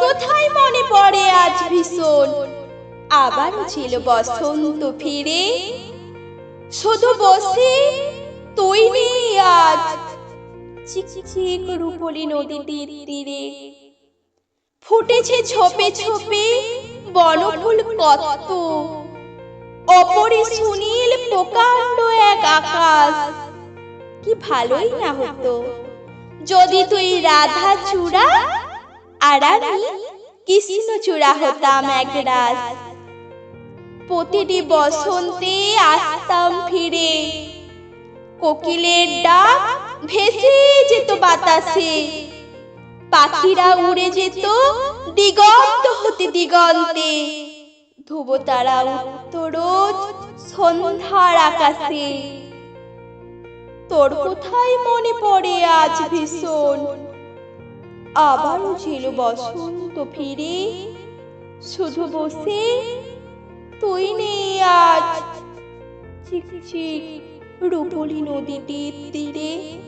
কোথায় মনে পড়ে আজ ভীষণ? আবার ছিল বসন্ত ফিরে। শুধু বসে তুই নেই আজ। চিক চিক রূপলি নদীটির তীরে। ফুটেছে ছোপে ছোপে বনফুল কত অপরে সুনীল প্রকাণ্ড এক আকাশ। কি ভালোই না হতো। যদি তুই রাধা চূড়া আর আমি কৃষ্ণ চূড়া হতাম এক রাত। প্রতিটি বসন্তে আসতাম ফিরে। কোকিলের ডাক ভেসে যেত বাতাসে। পাখিরা উড়ে যেত দিগন্ত হতে দিগন্তে। ধ্রুব তারা উঠত রোজ সন্ধ্যার আকাশে। তোর কোথায় মনে পড়ে আজ ভীষণ? আবারও ছিল বসন্ত ফিরে। শুধু বসে তুই নেই আজ। চিক চিক রূপলি নদীটির তীরে